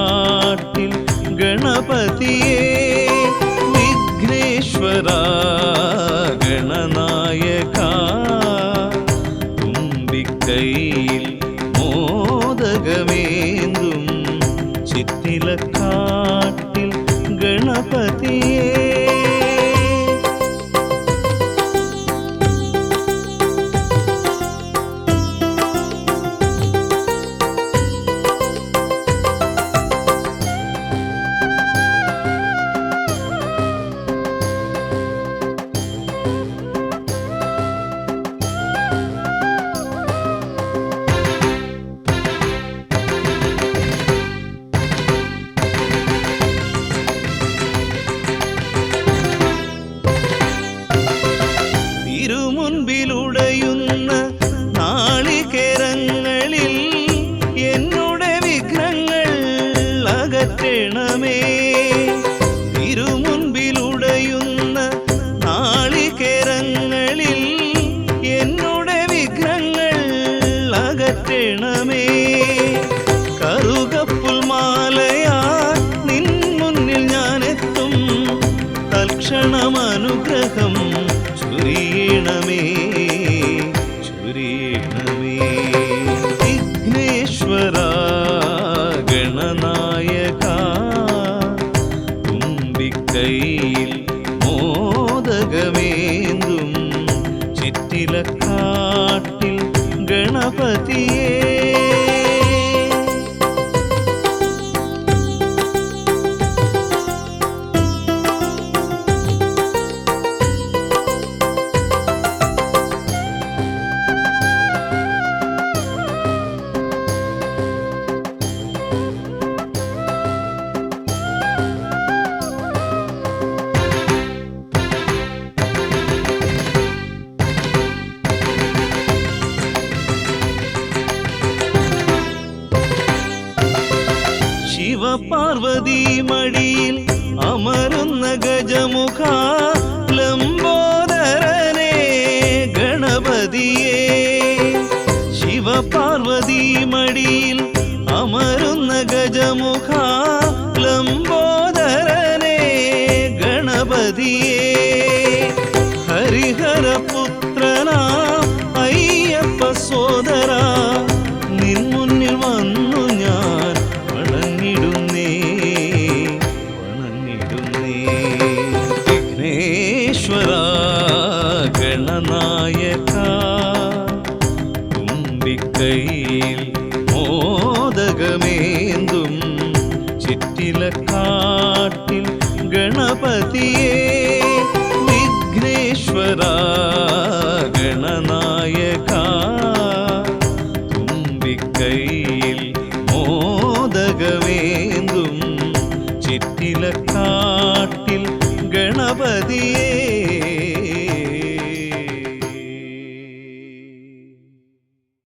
ചിറ്റിലക്കാട്ടിൽ ഗണപതിയെ വിഘ്നേശ്വര ഗണനായക. തുമ്പിക്കൈയിൽ മോദകമേന്തും ചിത്തിലക്കാട്ടിൽ ഗണപതിയേ അകറ്റണമേ കറുകപ്പുൽമാലയാ നിൻ മുന്നിൽ ഞാനെത്തും. തൽക്ഷണം അനുഗ്രഹം ചുരിയണമേ ചുരിയണമേ. വിഘ്നേശ്വര ഗണനായക കുമ്പിക്കൈയിൽ മോദകമേന്തും. ചിറ്റിലക്കാട്ടിൽ ഗണപതിയേ ശിവപാർവതി മടിയിൽ അമരുന്ന ഗജമുഖ ലംബോദരനെ ഗണപതിയെ. ശിവപാർവതി മടിയിൽ അമരുന്ന ഗജമുഖ തുമ്പിക്കൈയിൽ മോദകമേന്തും ചിറ്റിലക്കാട്ടിൽ ഗണപതിയെ വിഘ്നേശ്വര ഗണനായക. തുമ്പിക്കൈയിൽ മോദകമേന്തും ചിറ്റിലക്കാ